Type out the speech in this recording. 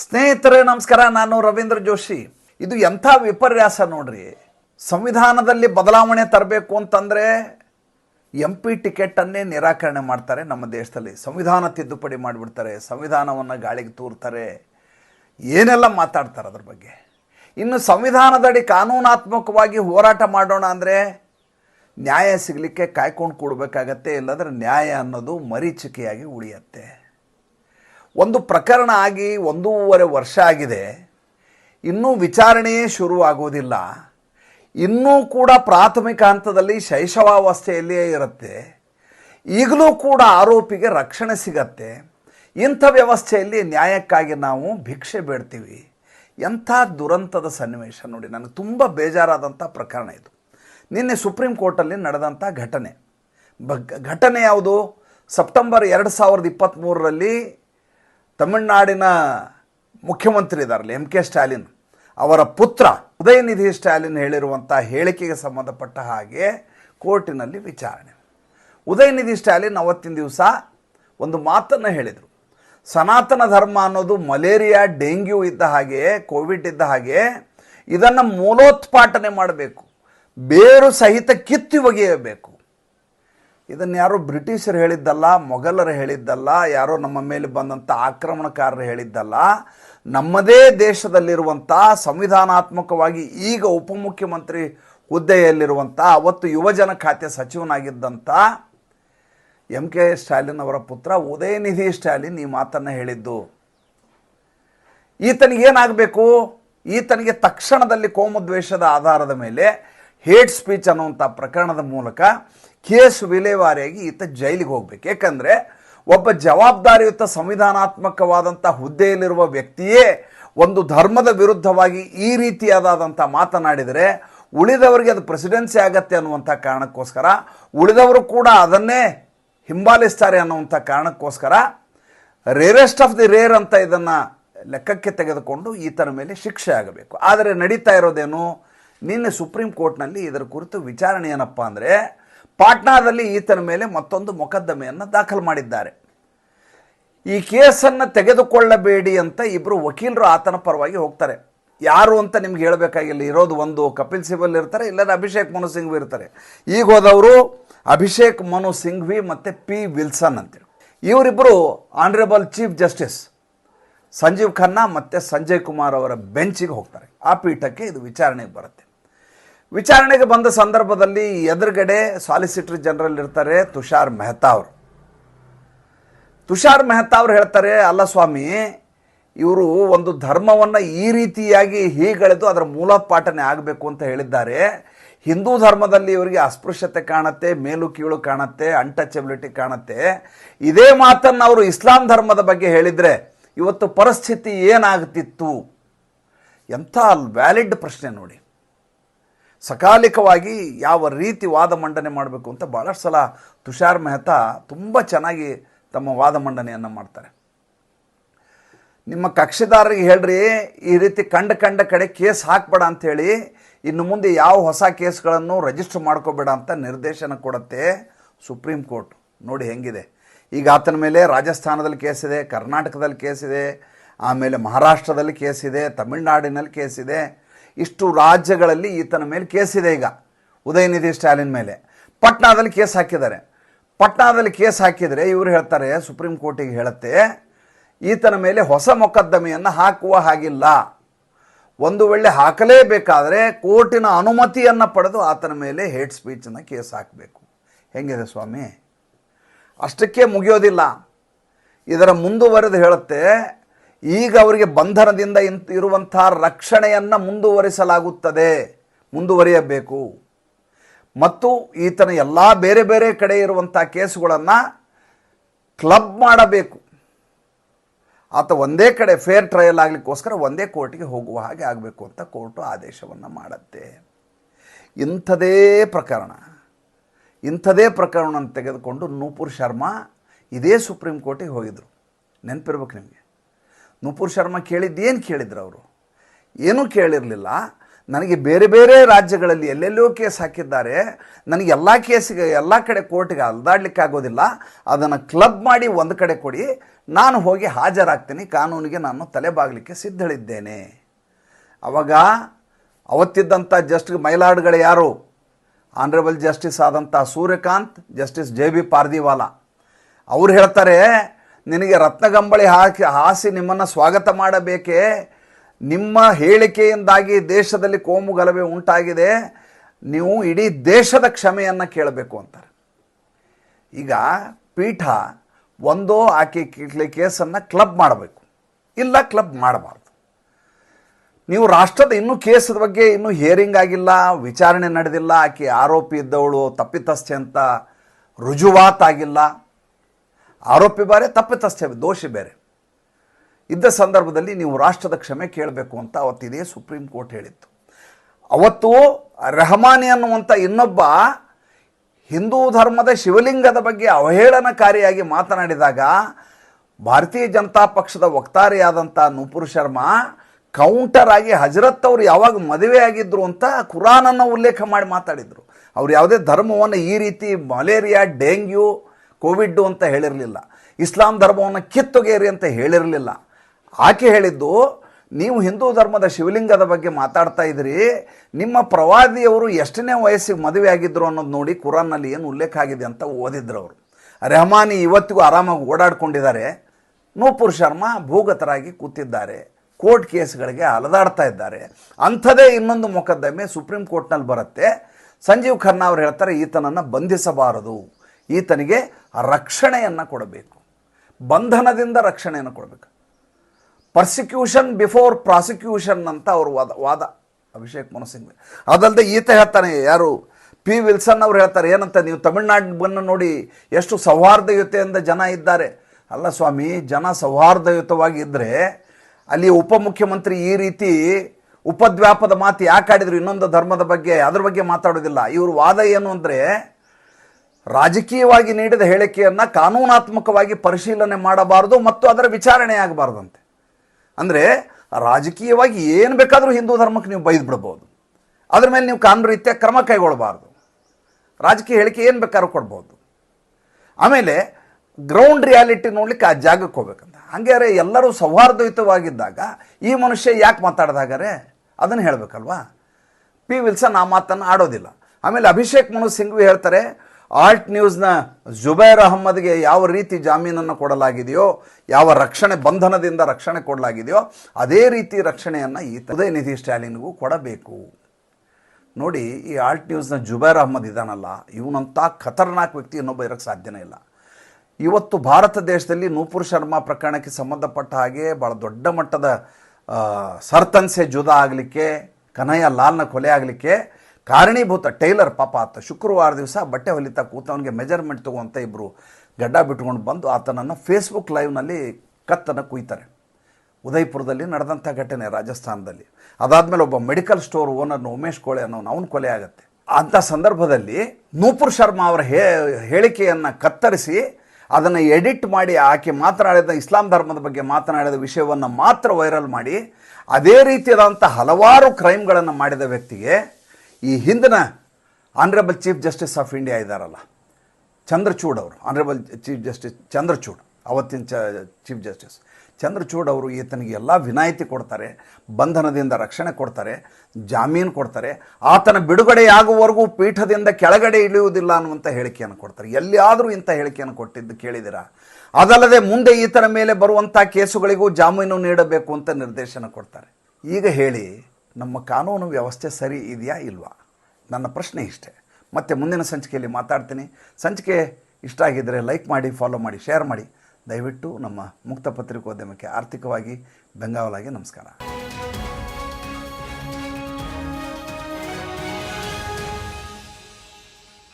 ಸ್ನೇಹಿತರೆ, ನಮಸ್ಕಾರ. ನಾನು ರವೀಂದ್ರ ಜೋಶಿ. ಇದು ಎಂಥ ವಿಪರ್ಯಾಸ ನೋಡ್ರಿ. ಸಂವಿಧಾನದಲ್ಲಿ ಬದಲಾವಣೆ ತರಬೇಕು ಅಂತಂದರೆ ಎಂ ಪಿ ಟಿಕೆಟನ್ನೇ ನಿರಾಕರಣೆ ಮಾಡ್ತಾರೆ ನಮ್ಮ ದೇಶದಲ್ಲಿ. ಸಂವಿಧಾನ ತಿದ್ದುಪಡಿ ಮಾಡಿಬಿಡ್ತಾರೆ, ಸಂವಿಧಾನವನ್ನು ಗಾಳಿಗೆ ತೂರ್ತಾರೆ. ಏನೆಲ್ಲ ಮಾತಾಡ್ತಾರೆ ಅದ್ರ ಬಗ್ಗೆ? ಇನ್ನು ಸಂವಿಧಾನದಡಿ ಕಾನೂನಾತ್ಮಕವಾಗಿ ಹೋರಾಟ ಮಾಡೋಣ ಅಂದರೆ ನ್ಯಾಯ ಸಿಗಲಿಕ್ಕೆ ಕಾಯ್ಕೊಂಡು ಕೊಡಬೇಕಾಗತ್ತೆ, ಇಲ್ಲದ್ರೆ ನ್ಯಾಯ ಅನ್ನೋದು ಮರೀಚಿಕೆಯಾಗಿ ಉಳಿಯತ್ತೆ. ಒಂದು ಪ್ರಕರಣ ಆಗಿ ಒಂದೂವರೆ ವರ್ಷ ಆಗಿದೆ. ಇನ್ನೂ ವಿಚಾರಣೆಯೇ ಶುರುವಾಗುವುದಿಲ್ಲ. ಇನ್ನೂ ಕೂಡ ಪ್ರಾಥಮಿಕ ಹಂತದಲ್ಲಿ ಶೈಶವಾವಸ್ಥೆಯಲ್ಲಿಯೇ ಇರುತ್ತೆ. ಈಗಲೂ ಕೂಡ ಆರೋಪಿಗೆ ರಕ್ಷಣೆ ಸಿಗತ್ತೆ. ಇಂಥ ವ್ಯವಸ್ಥೆಯಲ್ಲಿ ನ್ಯಾಯಕ್ಕಾಗಿ ನಾವು ಭಿಕ್ಷೆ ಬೇಡ್ತೀವಿ. ಎಂಥ ದುರಂತದ ಸನ್ನಿವೇಶ ನೋಡಿ, ನನಗೆ ತುಂಬ ಬೇಜಾರಾದಂಥ ಪ್ರಕರಣ ಇದು. ನಿನ್ನೆ ಸುಪ್ರೀಂ ಕೋರ್ಟಲ್ಲಿ ನಡೆದಂಥ ಘಟನೆ. ಘಟನೆ ಯಾವುದು? ಸೆಪ್ಟೆಂಬರ್ ಎರಡು ಸಾವಿರದ ಇಪ್ಪತ್ತ್ಮೂರರಲ್ಲಿ ತಮಿಳುನಾಡಿನ ಮುಖ್ಯಮಂತ್ರಿ ಇದ್ದಾರಲ್ಲ ಎಂ ಕೆ ಸ್ಟಾಲಿನ್, ಅವರ ಪುತ್ರ ಉದಯನಿಧಿ ಸ್ಟಾಲಿನ್ ಹೇಳಿರುವಂಥ ಹೇಳಿಕೆಗೆ ಸಂಬಂಧಪಟ್ಟ ಹಾಗೆ ಕೋರ್ಟಿನಲ್ಲಿ ವಿಚಾರಣೆ. ಉದಯನಿಧಿ ಸ್ಟಾಲಿನ್ ಅವತ್ತಿನ ದಿವಸ ಒಂದು ಮಾತನ್ನು ಹೇಳಿದರು. ಸನಾತನ ಧರ್ಮ ಅನ್ನೋದು ಮಲೇರಿಯಾ, ಡೆಂಗ್ಯೂ ಇದ್ದ ಹಾಗೆ, ಕೋವಿಡ್ ಇದ್ದ ಹಾಗೆ ಇದನ್ನು ಮೂಲೋತ್ಪಾಟನೆ ಮಾಡಬೇಕು. ಬೇರು ಸಹಿತ ಕಿತ್ತಿ ಒಗೆಯಬೇಕು ಇದನ್ನು ಯಾರೋ ಬ್ರಿಟಿಷರು ಹೇಳಿದ್ದಲ್ಲ, ಮೊಘಲರು ಹೇಳಿದ್ದಲ್ಲ, ಯಾರೋ ನಮ್ಮ ಮೇಲೆ ಬಂದಂಥ ಆಕ್ರಮಣಕಾರರು ಹೇಳಿದ್ದಲ್ಲ, ನಮ್ಮದೇ ದೇಶದಲ್ಲಿರುವಂಥ ಸಂವಿಧಾನಾತ್ಮಕವಾಗಿ ಈಗ ಉಪಮುಖ್ಯಮಂತ್ರಿ ಹುದ್ದೆಯಲ್ಲಿರುವಂಥ ಅವತ್ತು ಯುವಜನ ಖಾತೆ ಸಚಿವನಾಗಿದ್ದಂಥ ಎಂ ಕೆ ಸ್ಟಾಲಿನ್ ಅವರ ಪುತ್ರ ಉದಯನಿಧಿ ಸ್ಟಾಲಿನ್ ಈ ಮಾತನ್ನು ಹೇಳಿದ್ದು. ಈತನಿಗೇನಾಗಬೇಕು ಈತನಿಗೆ ತಕ್ಷಣದಲ್ಲಿ ಕೋಮುದ್ವೇಷದ ಆಧಾರದ ಮೇಲೆ ಹೇಟ್ ಸ್ಪೀಚ್ ಅನ್ನುವಂಥ ಪ್ರಕರಣದ ಮೂಲಕ ಕೇಸ್ ವಿಲೇವಾರಿಯಾಗಿ ಈತ ಜೈಲಿಗೆ ಹೋಗ್ಬೇಕು. ಯಾಕಂದರೆ ಒಬ್ಬ ಜವಾಬ್ದಾರಿಯುತ ಸಂವಿಧಾನಾತ್ಮಕವಾದಂಥ ಹುದ್ದೆಯಲ್ಲಿರುವ ವ್ಯಕ್ತಿಯೇ ಒಂದು ಧರ್ಮದ ವಿರುದ್ಧವಾಗಿ ಈ ರೀತಿಯಾದಂಥ ಮಾತನಾಡಿದರೆ ಉಳಿದವರಿಗೆ ಅದು ಪ್ರೆಸಿಡೆನ್ಸಿ ಆಗತ್ತೆ ಅನ್ನುವಂಥ ಕಾರಣಕ್ಕೋಸ್ಕರ, ಉಳಿದವರು ಕೂಡ ಅದನ್ನೇ ಹಿಂಬಾಲಿಸ್ತಾರೆ ಅನ್ನುವಂಥ ಕಾರಣಕ್ಕೋಸ್ಕರ ರೇರೆಸ್ಟ್ ಆಫ್ ದಿ ರೇರ್ ಅಂತ ಇದನ್ನು ಲೆಕ್ಕಕ್ಕೆ ತೆಗೆದುಕೊಂಡು ಈತನ ಮೇಲೆ ಶಿಕ್ಷೆ ಆಗಬೇಕು. ಆದರೆ ನಡೀತಾ ಇರೋದೇನು? ನಿನ್ನೆ ಸುಪ್ರೀಂ ಕೋರ್ಟ್ನಲ್ಲಿ ಇದರ ಕುರಿತು ವಿಚಾರಣೆ ಏನಪ್ಪ ಅಂದರೆ ಪಾಟ್ನಾದಲ್ಲಿ ಈತನ ಮೇಲೆ ಮತ್ತೊಂದು ಮೊಕದ್ದಮೆಯನ್ನು ದಾಖಲು ಮಾಡಿದ್ದಾರೆ. ಈ ಕೇಸನ್ನು ತೆಗೆದುಕೊಳ್ಳಬೇಡಿ ಅಂತ ಇಬ್ಬರು ವಕೀಲರು ಆತನ ಪರವಾಗಿ ಹೋಗ್ತಾರೆ. ಯಾರು ಅಂತ ನಿಮ್ಗೆ ಹೇಳಬೇಕಾಗಿಲ್ಲ, ಇರೋದು ಒಂದು, ಕಪಿಲ್ ಸಿಬಲ್ ಇರ್ತಾರೆ ಇಲ್ಲದ ಅಭಿಷೇಕ್ ಮನು ಸಿಂಘ್ವಿ ಇರ್ತಾರೆ. ಈಗ ಹೋದವರು ಅಭಿಷೇಕ್ ಮನು ಸಿಂಘ್ವಿ ಮತ್ತು ಪಿ ವಿಲ್ಸನ್ ಅಂತೇಳಿ ಇವರಿಬ್ಬರು honourable chief justice Sanjiv Khanna ಮತ್ತು ಸಂಜಯ್ ಕುಮಾರ್ ಅವರ ಬೆಂಚಿಗೆ ಹೋಗ್ತಾರೆ. ಆ ಪೀಠಕ್ಕೆ ಇದು ವಿಚಾರಣೆಗೆ ಬರುತ್ತೆ. ವಿಚಾರಣೆಗೆ ಬಂದ ಸಂದರ್ಭದಲ್ಲಿ ಎದುರುಗಡೆ ಸಾಲಿಸಿಟರ್ ಜನರಲ್ ಇರ್ತಾರೆ ತುಷಾರ್ ಮೆಹ್ತಾ ಅವರು. ತುಷಾರ್ ಮೆಹ್ತಾ ಅವರು ಹೇಳ್ತಾರೆ, ಅಲ್ಲ ಸ್ವಾಮಿ, ಇವರು ಒಂದು ಧರ್ಮವನ್ನು ಈ ರೀತಿಯಾಗಿ ಹೀಗಳೆದು ಅದರ ಮೂಲೋತ್ಪಾಟನೆ ಆಗಬೇಕು ಅಂತ ಹೇಳಿದ್ದಾರೆ. ಹಿಂದೂ ಧರ್ಮದಲ್ಲಿ ಇವರಿಗೆ ಅಸ್ಪೃಶ್ಯತೆ ಕಾಣುತ್ತೆ, ಮೇಲು ಕೀಳು ಕಾಣುತ್ತೆ ಅನ್ಟಚಬಿಲಿಟಿ ಕಾಣುತ್ತೆ. ಇದೇ ಮಾತನ್ನು ಅವರು ಇಸ್ಲಾಂ ಧರ್ಮದ ಬಗ್ಗೆ ಹೇಳಿದರೆ ಇವತ್ತು ಪರಿಸ್ಥಿತಿ ಏನಾಗ್ತಿತ್ತು? ಎಂಥ ವ್ಯಾಲಿಡ್ ಪ್ರಶ್ನೆ ನೋಡಿ. ಸಕಾಲಿಕವಾಗಿ ಯಾವ ರೀತಿ ವಾದ ಮಂಡನೆ ಮಾಡಬೇಕು ಅಂತ ಭಾಳಷ್ಟು ಸಲ ತುಷಾರ್ ಮೆಹ್ತಾ ತುಂಬ ಚೆನ್ನಾಗಿ ತಮ್ಮ ವಾದ ಮಂಡನೆಯನ್ನು ಮಾಡ್ತಾರೆ. ನಿಮ್ಮ ಕಕ್ಷಿದಾರರಿಗೆ ಹೇಳ್ರಿ, ಈ ರೀತಿ ಕಂಡ ಕಂಡ ಕಡೆ ಕೇಸ್ ಹಾಕಬೇಡ ಅಂಥೇಳಿ ಇನ್ನು ಮುಂದೆ ಯಾವ ಹೊಸ ಕೇಸ್ಗಳನ್ನು ರಿಜಿಸ್ಟರ್ ಮಾಡ್ಕೋಬೇಡ ಅಂತ ನಿರ್ದೇಶನ ಕೊಡುತ್ತೆ ಸುಪ್ರೀಂ ಕೋರ್ಟ್. ನೋಡಿ ಹೆಂಗಿದೆ. ಈಗ ಆತನ ಮೇಲೆ ರಾಜಸ್ಥಾನದಲ್ಲಿ ಕೇಸಿದೆ ಕರ್ನಾಟಕದಲ್ಲಿ ಇದೆ, ಆಮೇಲೆ ಮಹಾರಾಷ್ಟ್ರದಲ್ಲಿ ಕೇಸಿದೆ ತಮಿಳುನಾಡಿನಲ್ಲಿ ಕೇಸಿದೆ ಇಷ್ಟು ರಾಜ್ಯಗಳಲ್ಲಿ ಈತನ ಮೇಲೆ ಕೇಸಿದೆ ಈಗ. ಉದಯನಿಧಿ ಸ್ಟಾಲಿನ್ ಮೇಲೆ. ಪಟ್ನಾದಲ್ಲಿ ಕೇಸ್ ಹಾಕಿದ್ದಾರೆ. ಪಟ್ನಾದಲ್ಲಿ ಕೇಸ್ ಹಾಕಿದರೆ ಇವರು ಹೇಳ್ತಾರೆ, ಸುಪ್ರೀಂ ಕೋರ್ಟಿಗೆ ಹೇಳುತ್ತೆ, ಈತನ ಮೇಲೆ ಹೊಸ ಮೊಕದ್ದಮೆಯನ್ನು ಹಾಕುವ ಹಾಗಿಲ್ಲ. ಒಂದು ವೇಳೆ ಹಾಕಲೇಬೇಕಾದರೆ ಕೋರ್ಟಿನ ಅನುಮತಿಯನ್ನು ಪಡೆದು ಆತನ ಮೇಲೆ ಹೇಟ್ ಸ್ಪೀಚನ್ನು ಕೇಸ್ ಹಾಕಬೇಕು. ಹೆಂಗಿದೆ ಸ್ವಾಮಿ? ಅಷ್ಟಕ್ಕೆ ಮುಗಿಯೋದಿಲ್ಲ. ಇದರ ಮುಂದುವರೆದು ಹೇಳುತ್ತೆ ಈಗ ಅವರಿಗೆ ಬಂಧನದಿಂದ ಇಂತ ಇರುವಂಥ ರಕ್ಷಣೆಯನ್ನು ಮುಂದುವರಿಸಲಾಗುತ್ತದೆ. ಮುಂದುವರಿಯಬೇಕು. ಮತ್ತು ಈತನ ಎಲ್ಲ ಬೇರೆ ಬೇರೆ ಕಡೆ ಇರುವಂಥ ಕೇಸುಗಳನ್ನು ಕ್ಲಬ್ ಮಾಡಬೇಕು. ಆತ ಒಂದೇ ಕಡೆ ಫೇರ್ ಟ್ರಯಲ್ ಆಗಲಿಕ್ಕೋಸ್ಕರ ಒಂದೇ ಕೋರ್ಟಿಗೆ ಹೋಗುವ ಹಾಗೆ ಆಗಬೇಕು ಅಂತ ಕೋರ್ಟು ಆದೇಶವನ್ನು ಮಾಡುತ್ತೆ. ಇಂಥದೇ ಪ್ರಕರಣ. ಇಂಥದೇ ಪ್ರಕರಣವನ್ನು ತೆಗೆದುಕೊಂಡು ನೂಪುರ್ ಶರ್ಮಾ ಇದೇ ಸುಪ್ರೀಂ ಕೋರ್ಟಿಗೆ ಹೋಗಿದ್ರು. ನೆನಪಿರ್ಬೇಕು ನಿಮಗೆ. ನೂಪುರ್ ಶರ್ಮಾ ಕೇಳಿದ್ದೇನು ಕೇಳಿದ್ರು ಅವರು? ಏನೂ ಕೇಳಿರಲಿಲ್ಲ. ನನಗೆ ಬೇರೆ ಬೇರೆ ರಾಜ್ಯಗಳಲ್ಲಿ ಎಲ್ಲೆಲ್ಲೋ ಕೇಸ್ ಹಾಕಿದ್ದಾರೆ. ನನಗೆ ಎಲ್ಲ ಕೇಸಿಗೆ, ಎಲ್ಲ ಕಡೆ ಕೋರ್ಟ್ಗೆ ಅಲ್ದಾಡ್ಲಿಕ್ಕೆ ಆಗೋದಿಲ್ಲ. ಅದನ್ನು ಕ್ಲಬ್ ಮಾಡಿ ಒಂದು ಕಡೆ ಕೊಡಿ. ನಾನು ಹೋಗಿ ಹಾಜರಾಗ್ತೀನಿ. ಕಾನೂನಿಗೆ ನಾನು ತಲೆಬಾಗಲಿಕ್ಕೆ ಸಿದ್ಧಳಿದ್ದೇನೆ. ಅವಾಗ ಅವತ್ತಿದ್ದಂಥ ಜಸ್ಟ್ ಮೈಲಾಡ್ಗಳು ಯಾರು? ಆನರೇಬಲ್ ಜಸ್ಟಿಸ್ ಆದಂಥ Suryakant, justice J B Pardiwala. ಅವ್ರು ಹೇಳ್ತಾರೆ ನಿನಗೆ ರತ್ನಗಂಬಳಿ ಹಾಕಿ, ಹಾಸಿ ನಿಮ್ಮನ್ನು ಸ್ವಾಗತ ಮಾಡಬೇಕೇ? ನಿಮ್ಮ ಹೇಳಿಕೆಯಿಂದಾಗಿ ದೇಶದಲ್ಲಿ ಕೋಮು ಗಲಭೆ ಉಂಟಾಗಿದೆ. ನೀವು ಇಡೀ ದೇಶದ ಕ್ಷಮೆಯನ್ನು ಕೇಳಬೇಕು ಅಂತಾರೆ. ಈಗ ಪೀಠ ಒಂದೋ ಆಕೆ ಕೇಸನ್ನು ಕ್ಲಬ್ ಮಾಡಬೇಕು. ಇಲ್ಲ, ಕ್ಲಬ್ ಮಾಡಬಾರ್ದು. ನೀವು ರಾಷ್ಟ್ರದ ಇನ್ನೂ ಕೇಸದ ಬಗ್ಗೆ ಇನ್ನೂ ಹಿಯರಿಂಗ್ ಆಗಿಲ್ಲ, ವಿಚಾರಣೆ ನಡೆದಿಲ್ಲ, ಆಕೆ ಆರೋಪಿ ಇದ್ದವಳು, ತಪ್ಪಿತಸ್ಥೆ ಅಂತ ರುಜುವಾತಾಗಿಲ್ಲ. ಆರೋಪಿ ಬೇರೆ, ತಪ್ಪಿತಸ್ಥೆ ದೋಷಿ ಬೇರೆ. ಇದ್ದ ಸಂದರ್ಭದಲ್ಲಿ ನೀವು ರಾಷ್ಟ್ರದ ಕ್ಷಮೆ ಕೇಳಬೇಕು ಅಂತ ಅವತ್ತಿದೇ ಸುಪ್ರೀಂ ಕೋರ್ಟ್ ಹೇಳಿತ್ತು. ಅವತ್ತು ರೆಹಮಾನಿ ಅನ್ನುವಂಥ ಇನ್ನೊಬ್ಬ ಹಿಂದೂ ಧರ್ಮದ ಶಿವಲಿಂಗದ ಬಗ್ಗೆ ಅವಹೇಳನಕಾರಿಯಾಗಿ ಮಾತನಾಡಿದಾಗ ಭಾರತೀಯ ಜನತಾ ಪಕ್ಷದ ವಕ್ತಾರಿಯಾದಂಥ ನೂಪುರ್ ಶರ್ಮಾ ಕೌಂಟರ್ ಆಗಿ ಹಜರತ್ ಅವರು ಯಾವಾಗ ಮದುವೆ ಆಗಿದ್ರು ಅಂತ ಕುರಾನನ್ನು ಉಲ್ಲೇಖ ಮಾಡಿ ಮಾತಾಡಿದರು. ಅವ್ರು ಯಾವುದೇ ಧರ್ಮವನ್ನು ಈ ರೀತಿ ಮಲೇರಿಯಾ, ಡೆಂಗ್ಯೂ ಕೋವಿಡ್ ಅಂತ ಹೇಳಿರಲಿಲ್ಲ. ಇಸ್ಲಾಂ ಧರ್ಮವನ್ನು ಕಿತ್ತೊಗೆಯಿರಿ ಅಂತ ಹೇಳಿರಲಿಲ್ಲ. ಆಕೆ ಹೇಳಿದ್ದು, ನೀವು ಹಿಂದೂ ಧರ್ಮದ ಶಿವಲಿಂಗದ ಬಗ್ಗೆ ಮಾತಾಡ್ತಾ ಇದ್ದೀರಿ. ನಿಮ್ಮ ಪ್ರವಾದಿಯವರು ಎಷ್ಟನೇ ವಯಸ್ಸಿಗೆ ಮದುವೆ ಆಗಿದ್ರು ಅನ್ನೋದು ನೋಡಿ ಕುರಾನ್ನಲ್ಲಿ ಏನು ಉಲ್ಲೇಖ ಆಗಿದೆ ಅಂತ ಓದಿದ್ರು ಅವರು. ರೆಹಮಾನಿ ಇವತ್ತಿಗೂ ಆರಾಮಾಗಿ ಓಡಾಡ್ಕೊಂಡಿದ್ದಾರೆ. ನೂಪುರ್ ಶರ್ಮಾ ಭೂಗತರಾಗಿ ಕೂತಿದ್ದಾರೆ. ಕೋರ್ಟ್ ಕೇಸ್ಗಳಿಗೆ ಅಲದಾಡ್ತಾ ಇದ್ದಾರೆ. ಅಂಥದೇ ಇನ್ನೊಂದು ಮೊಕದ್ದಮೆ ಸುಪ್ರೀಂ ಕೋರ್ಟ್ನಲ್ಲಿ ಬರುತ್ತೆ. ಸಂಜೀವ್ ಖನ್ನಾ ಅವರು ಹೇಳ್ತಾರೆ, ಈತನನ್ನು ಬಂಧಿಸಬಾರದು. ಈತನಿಗೆ ರಕ್ಷಣೆಯನ್ನು ಕೊಡಬೇಕು. ಬಂಧನದಿಂದ ರಕ್ಷಣೆಯನ್ನು ಕೊಡಬೇಕು. ಪರ್ಸಿಕ್ಯೂಷನ್ ಬಿಫೋರ್ ಪ್ರಾಸಿಕ್ಯೂಷನ್ ಅಂತ ಅವರು ವಾದ ವಾದ, ಅಭಿಷೇಕ್ ಮನು ಸಿಂಗ್. ಅದಲ್ಲದೆ ಈತ ಹೇಳ್ತಾನೆ, ಯಾರು ಪಿ ವಿಲ್ಸನ್ ಅವ್ರು ಹೇಳ್ತಾರೆ, ಏನಂತ ನೀವು ತಮಿಳ್ನಾಡನ್ನು ನೋಡಿ ಎಷ್ಟು ಸೌಹಾರ್ದಯುತೆಯಿಂದ ಜನ ಇದ್ದಾರೆ. ಅಲ್ಲ ಸ್ವಾಮಿ, ಜನ ಸೌಹಾರ್ದಯುತವಾಗಿ ಇದ್ದರೆ ಅಲ್ಲಿ ಉಪಮುಖ್ಯಮಂತ್ರಿ ಈ ರೀತಿ ಉಪದ್ವ್ಯಾಪದ ಮಾತು ಯಾಕೆ ಆಡಿದ್ರು ಇನ್ನೊಂದು ಧರ್ಮದ ಬಗ್ಗೆ, ಅದ್ರ ಬಗ್ಗೆ ಮಾತಾಡೋದಿಲ್ಲ. ಇವರು ವಾದ ಏನು ಅಂದರೆ ರಾಜಕೀಯವಾಗಿ ನೀಡಿದ ಹೇಳಿಕೆಯನ್ನು ಕಾನೂನಾತ್ಮಕವಾಗಿ ಪರಿಶೀಲನೆ ಮಾಡಬಾರದು ಮತ್ತು ಅದರ ವಿಚಾರಣೆ ಆಗಬಾರ್ದಂತೆ. ಅಂದರೆ ರಾಜಕೀಯವಾಗಿ ಏನು ಬೇಕಾದರೂ ಹಿಂದೂ ಧರ್ಮಕ್ಕೆ ನೀವು ಬೈದು ಬಿಡ್ಬೋದು. ಅದ್ರ ಮೇಲೆ ನೀವು ಕಾನೂನು ರೀತಿಯ ಕ್ರಮ ಕೈಗೊಳ್ಳಬಾರ್ದು. ರಾಜಕೀಯ ಹೇಳಿಕೆ ಏನು ಬೇಕಾದ್ರೂ ಕೊಡ್ಬೋದು. ಆಮೇಲೆ ಗ್ರೌಂಡ್ ರಿಯಾಲಿಟಿ ನೋಡ್ಲಿಕ್ಕೆ ಆ ಜಾಗಕ್ಕೆ ಹೋಗ್ಬೇಕಂತ. ಹಂಗಾರೆ ಎಲ್ಲರೂ ಸೌಹಾರ್ದಯುತವಾಗಿದ್ದಾಗ ಈ ಮನುಷ್ಯ ಯಾಕೆ ಮಾತಾಡ್ದಾಗಾರೆ? ಅದನ್ನು ಹೇಳಬೇಕಲ್ವಾ? ಪಿ ವಿಲ್ಸನ್ ಆ ಮಾತನ್ನು ಆಡೋದಿಲ್ಲ. ಆಮೇಲೆ ಅಭಿಷೇಕ್ ಮನು ಸಿಂಘ್ವಿ ಹೇಳ್ತಾರೆ ಆಲ್ಟ್ ನ್ಯೂಸ್ನ ಜುಬೈರ್ ಅಹಮ್ಮದ್ಗೆ ಯಾವ ರೀತಿ ಜಾಮೀನನ್ನು ಕೊಡಲಾಗಿದೆಯೋ, ಯಾವ ರಕ್ಷಣೆ ಬಂಧನದಿಂದ ರಕ್ಷಣೆ ಕೊಡಲಾಗಿದೆಯೋ, ಅದೇ ರೀತಿ ರಕ್ಷಣೆಯನ್ನು ಈ ಉದಯನಿಧಿ ಸ್ಟಾಲಿನ್ಗೂ ಕೊಡಬೇಕು. ನೋಡಿ, ಈ ಆಲ್ಟ್ ನ್ಯೂಸ್ನ ಜುಬೈರ್ ಅಹಮ್ಮದ್ ಇದಾನಲ್ಲ ಇವನಂಥ ಖತರ್ನಾಕ್ ವ್ಯಕ್ತಿ ಇನ್ನೊಬ್ಬ ಇರೋಕ್ಕೆ ಸಾಧ್ಯನೇ ಇಲ್ಲ. ಇವತ್ತು ಭಾರತ ದೇಶದಲ್ಲಿ ನೂಪುರ್ ಶರ್ಮಾ ಪ್ರಕರಣಕ್ಕೆ ಸಂಬಂಧಪಟ್ಟ ಹಾಗೆ ಭಾಳ ದೊಡ್ಡ ಮಟ್ಟದ ಸರ್ತನ್ಸೆ ಜುದ ಆಗಲಿಕ್ಕೆ ಕನಯ್ಯ ಲಾಲ್ನ ಕೊಲೆ ಆಗಲಿಕ್ಕೆ ಕಾರಣೀಭೂತ ಟೈಲರ್ ಪಾಪ ಆತ ಶುಕ್ರವಾರ ದಿವಸ ಬಟ್ಟೆ ಹೊಲಿತಾ ಕೂತವನಿಗೆ ಮೆಜರ್ಮೆಂಟ್ ತೊಗೊಂತ ಇಬ್ಬರು ಗಡ್ಡ ಬಿಟ್ಕೊಂಡು ಬಂದು ಆತನನ್ನು ಫೇಸ್ಬುಕ್ ಲೈವ್ನಲ್ಲಿ ಕತ್ತನ್ನು ಕುಯ್ತಾರೆ. ಉದಯಪುರದಲ್ಲಿ ನಡೆದಂಥ ಘಟನೆ ರಾಜಸ್ಥಾನದಲ್ಲಿ. ಅದಾದಮೇಲೆ ಒಬ್ಬ ಮೆಡಿಕಲ್ ಸ್ಟೋರ್ ಓನರ್ನ ಉಮೇಶ್ ಕೋಳೆ ಅನ್ನೋನು ಅವನು ಕೊಲೆ ಆಗುತ್ತೆ. ಅಂಥ ಸಂದರ್ಭದಲ್ಲಿ ನೂಪುರ್ ಶರ್ಮಾ ಅವರ ಹೇಳಿಕೆಯನ್ನು ಕತ್ತರಿಸಿ ಅದನ್ನು ಎಡಿಟ್ ಮಾಡಿ ಆಕೆ ಮಾತನಾಡಿದ ಇಸ್ಲಾಂ ಧರ್ಮದ ಬಗ್ಗೆ ಮಾತನಾಡಿದ ವಿಷಯವನ್ನು ಮಾತ್ರ ವೈರಲ್ ಮಾಡಿ, ಅದೇ ರೀತಿಯಾದಂಥ ಹಲವಾರು ಕ್ರೈಮ್ಗಳನ್ನು ಮಾಡಿದ ವ್ಯಕ್ತಿಗೆ ಈ ಹಿಂದಿನ honourable chief justice of India ಇದ್ದಾರಲ್ಲ ಚಂದ್ರಚೂಡ್ ಅವರು ಆನರೇಬಲ್ ಚೀಫ್ ಜಸ್ಟಿಸ್ ಚಂದ್ರಚೂಡ್, ಅವತ್ತಿನ ಚ ಚೀಫ್ ಜಸ್ಟಿಸ್ ಚಂದ್ರಚೂಡ್ ಅವರು ಈತನಿಗೆ ಎಲ್ಲ ವಿನಾಯಿತಿ ಕೊಡ್ತಾರೆ, ಬಂಧನದಿಂದ ರಕ್ಷಣೆ ಕೊಡ್ತಾರೆ, ಜಾಮೀನು ಕೊಡ್ತಾರೆ, ಆತನ ಬಿಡುಗಡೆಯಾಗುವವರೆಗೂ ಪೀಠದಿಂದ ಕೆಳಗಡೆ ಇಳಿಯುವುದಿಲ್ಲ ಅನ್ನುವಂಥ ಹೇಳಿಕೆಯನ್ನು ಕೊಡ್ತಾರೆ. ಎಲ್ಲಿಯಾದರೂ ಇಂಥ ಹೇಳಿಕೆಯನ್ನು ಕೊಟ್ಟಿದ್ದು ಕೇಳಿದಿರಾ ಅದಲ್ಲದೆ ಮುಂದೆ ಈತನ ಮೇಲೆ ಬರುವಂಥ ಕೇಸುಗಳಿಗೂ ಜಾಮೀನು ನೀಡಬೇಕು ಅಂತ ನಿರ್ದೇಶನ ಕೊಡ್ತಾರೆ. ಈಗ ಹೇಳಿ ನಮ್ಮ ಕಾನೂನು ವ್ಯವಸ್ಥೆ ಸರಿ ಇದೆಯಾ ಇಲ್ವಾ? ನನ್ನ ಪ್ರಶ್ನೆ ಇಷ್ಟೇ. ಮತ್ತೆ ಮುಂದಿನ ಸಂಚಿಕೆಯಲ್ಲಿ ಮಾತಾಡ್ತೀನಿ. ಸಂಚಿಕೆ ಇಷ್ಟ ಆಗಿದ್ದರೆ ಲೈಕ್ ಮಾಡಿ ಫಾಲೋ ಮಾಡಿ ಶೇರ್ ಮಾಡಿ. ದಯವಿಟ್ಟು ನಮ್ಮ ಮುಕ್ತ ಪತ್ರಿಕೋದ್ಯಮಕ್ಕೆ ಆರ್ಥಿಕವಾಗಿ ಬೆಂಗಾವಲಾಗಿ ನಮಸ್ಕಾರ.